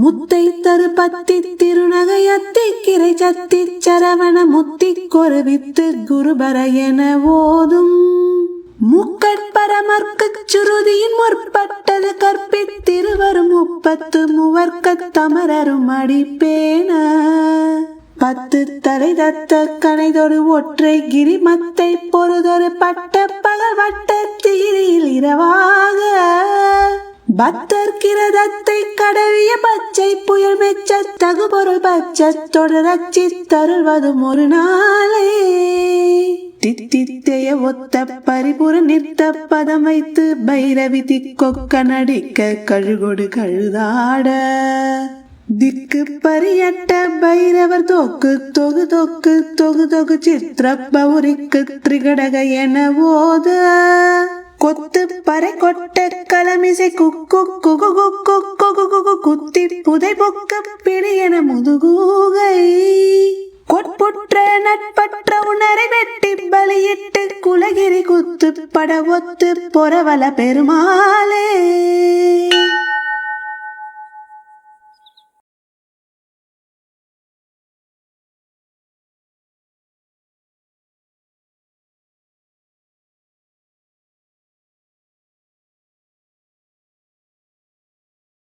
முத்தை தரு பத்தி திருநகையத்தி கிரை சத்தி சரவண முத்தி கொருவித்து குருபர என ஓதும். முக்கட்பரமர்க்கு சுருதியின் முற்பட்டது கற்பித்திருவரும் முப்பத்து முவர்க்க தமரரும் அடிப்பேன. பத்து தலை தத்த கனைதொரு ஒற்றை கிரிமத்தை பொறுதொரு பட்ட பகல் வட்ட தீரியில் இரவாக பத்தர் கிரதத்தை கடவிய பச்சை புயல் மெச்ச தகுபொருள் பச்சை தொடரச்சி தருள்வதும் ஒரு நாளே. தித்தித்தைய ஒத்த பரிபுற நிற்த பதம் வைத்து பைரவி திக்கொக்க நடிக்க கழுகொடு கழுதாட. திக்கு பரியட்ட பைரவர் தோக்கு தொகு தொக்கு தொகு தொகு சித்திர பௌரிக்கு திரிகடக என ஓத. கொத்து பறை கொட்ட கலமிசை குக்கு குகு குக்கு குகு குகு குத்தி புதை பொக்க பிடி முதுகூகை கொட்புற்ற நட்பற்ற உணரை வெட்டி பலியிட்டு குலகிரி குத்து பட ஒத்து பொறவல பெருமாளே